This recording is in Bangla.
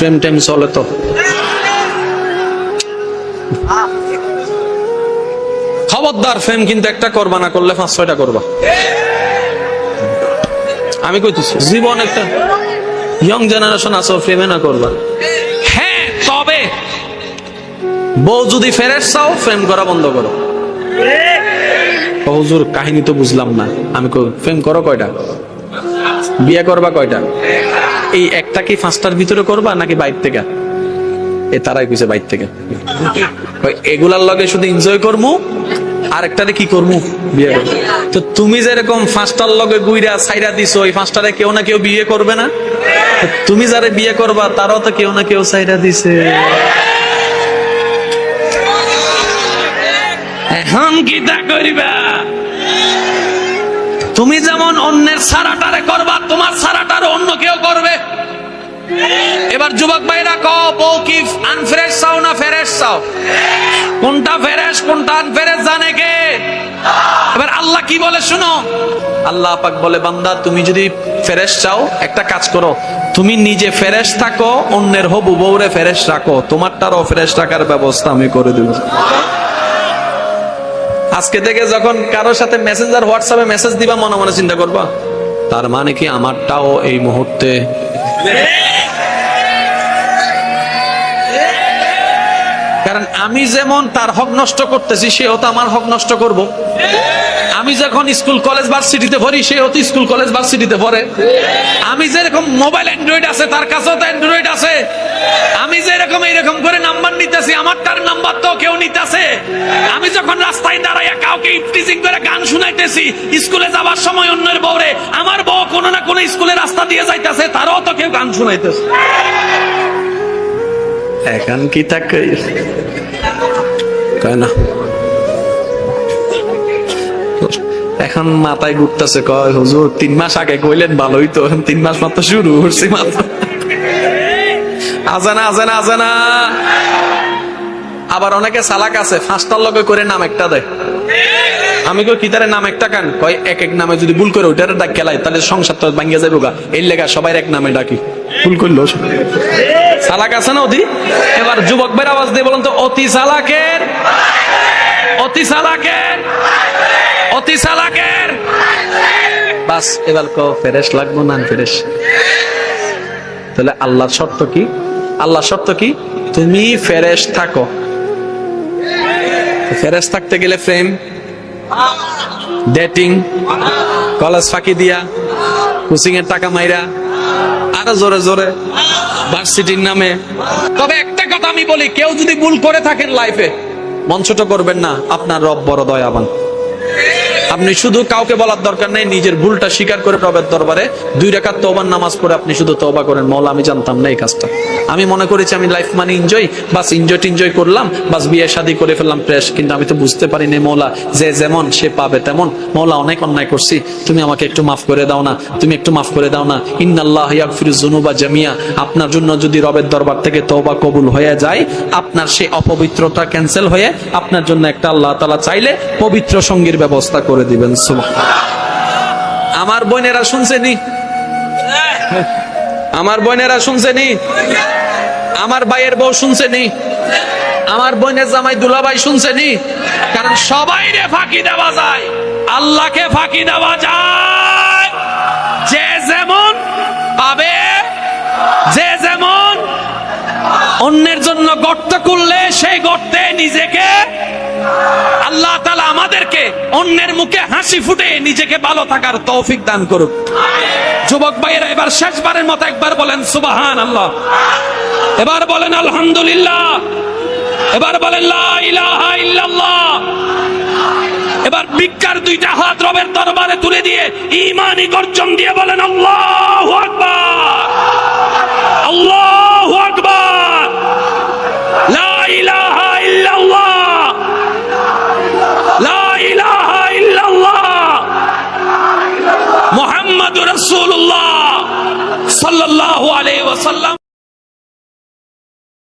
ফ্রেম টাইম চলে তো। খবরদার ফ্রেম কিন্তু একটা করবা না, করলে পাঁচ ছয়টা করবা। আমি কইতেছি, জীবন একটা ইয়ং জেনারেশন আছো ফ্রেমে না করবা। হ্যাঁ তবে বউ যদি ফেরেস চাও ফ্রেম করা বন্ধ করো। হুজুর, কাহিনী তো বুঝলাম না। আমি ফ্রেম করো কয়টা? বিয়ে করবা কয়টা? এই একটা কি পাঁচটার ভিতরে করবা নাকি বাইর থেকে? এ তারাই কইছে বাইর থেকে। এগুলার লগে শুধু এনজয় করমু আর একটারে কি করমু? বিয়ে করব তো তুমি যেরকম পাঁচটার লগে গুইরা সাইরা দিছো ওই পাঁচটারে কেউ না কেউ বিয়ে করবে না? তুমি যারে বিয়ে করবা, তারাও তো কেউ না কেউ সাইরা দিছে। এখন কি তা করিবা? তুমি যেমন অন্যের সারাটারে করবা, তোমার সারাটারে অন্য কেউ করবে। এবার যুবক ভাইরা কও, বউ কি আনফ্রেশ চাও না ফেরেশ চাও? কোনটা ফেরেশ কোনটা আনফ্রেশ জানে কে? এবার আল্লাহ কি বলে শুনো? আল্লাহ পাক বলে, বান্দা, তুমি যদি ফেরেশ চাও, একটা কাজ করো। তুমি নিজে ফেরেশ থাকো, অন্যের হবু বউরে ফেরেশ রাখো। তোমারটারও ফেরেশ রাখার ব্যবস্থা আমি করে দেবো। আজকে থেকে যখন কারোর সাথে মেসেঞ্জার হোয়াটসঅ্যাপে মেসেজ দিবা, মনে মনে চিন্তা করবা, তার মানে কি আমারটাও এই মুহূর্তে কারণ আমি যেমন তার হক নষ্ট করতেছি, সেও তো আমার হক নষ্ট করব। আমি যখন স্কুল, কলেজ, ভার্সিটিতে পড়ি, সেও তো স্কুল, কলেজ, ভার্সিটিতে ভরে আমি যেরকম মোবাইল অ্যান্ড্রয়েড আছে, তার কাছেও তো অ্যান্ড্রয়েড আছে। আমি যেরকম এইরকম করে নাম্বার নিতেছি আমার কেউ নিতেছে? আমি যখন রাস্তায় দাঁড়াইয়া কাউকে ইফটিজিং করে গান শুনাইতেছি, স্কুলে যাবার সময় অন্যের বউরে, আমার বউ কোনো না কোনো স্কুলে রাস্তা দিয়ে যাইতেছে, তারও তো কেউ গান শুনাইতেছে। এখন কি না। এখন মাথায় ঘুরতেছে, কয়, হুজুর, তিন মাস আগে কইলেন ভালোই তো, তিন মাস মাত্র শুরু করছি মাত্র। আজানা আজানা আজানা। আবার অনেকে সালাক আছে, ফাঁসটার লগে করে নাম একটা দেয়। আমি কই কিতারে নাম একটা কান? কয়, এক এক নামে যদি ভুল করে ওইটারে ডাক খেলাই তাহলে সংসারটা ভাঙ্গিয়া যাইব গা। এই লেগা সবাই এক নামে ডাকি। ভুল করল সালাক আছে না অতি? এবার যুবক ভাইয়ের আওয়াজ দিয়ে বলুন তো, অতি সালাকের অতি সালাকের অতি সালাকের। বাস, এবার কো ফেরেশ লাগবো না, ফেরেশ? তাহলে আল্লাহর শর্ত কি? আল্লাহর শর্ত কি? তুমি ফেরেশ থাকো। ফেরেশ থাকতে গেলে ফ্রেম ডেটিং কলেজ ফাঁকি দিয়া কোচিং এর টাকা মাইরা, আরও জোরে জোরে ভার্সিটির নামে। তবে একটা কথা আমি বলি, কেউ যদি ভুল করে থাকেন লাইফে মন ছোট করবেন না, আপনার রব বড় দয়াবান। আপনি শুধু কাউকে বলার দরকার নেই, নিজের ভুলটা স্বীকার করে রবের দরবারে দুই রেখার তোবার নামাজ পড়ে আপনি শুধু তোবা করেন। মৌলা, আমি জানতাম না এই কাজটা। আমি মনে করেছি আমি লাইফ মানে এনজয় বাস এনজয় টিনজয় করলাম বাস বিয়ে শাদী করে ফেললাম প্রেস কিন্তু আমি তো বুঝতে পারিনি মৌলা যে যেমন সে পাবে তেমন। মৌলা অনেক অন্যায় করছি তুমি আমাকে একটু মাফ করে দাও না তুমি একটু মাফ করে দাও না। ইন্নাল্লাহ ইয়াগফিরু যুনুবা জামিয়া আপনার জন্য যদি রবের দরবার থেকে তওবা কবুল হয়ে যায় আপনার সেই অপবিত্রতা ক্যান্সেল হয়ে আপনার জন্য একটা আল্লাহ তাআলা চাইলে পবিত্র সঙ্গীর ব্যবস্থা করে দিবেন সুবহানাল্লাহ। আমার বোনেরা শুনছেনি আমার বোনেরা শুনছেনি আমার ভাইয়ের বউ শুনছেনি? আমার বোনের জামাই দুলাভাই শুনছেনি? কারণ সবাই রে ফাঁকি দেওয়া যায়। আল্লাহকে ফাঁকি দেওয়া যায়। যে যেমন পাবে, যে যেমন অন্যের জন্য গর্ত করলে সেই গর্তে নিজেকে আল্লাহ তালা আমাদেরকে অন্যের মুখে হাসি ফুটে নিজেকে ভালো থাকার তৌফিক দান করুক। যুবক ভাইয়েরা, এবার শেষবারের মতো একবার বলেন সুবাহান আল্লাহ এবার বলেন আলহামদুলিল্লাহ। এবার বলেন এবার বিজ্ঞার দুইটা হাত রবের দরবারে তুলে দিয়ে ইমানি গর্জন দিয়ে বলেন আল্লাহ আকবার। আল্লাহ আকবার। লা লা ইলাহা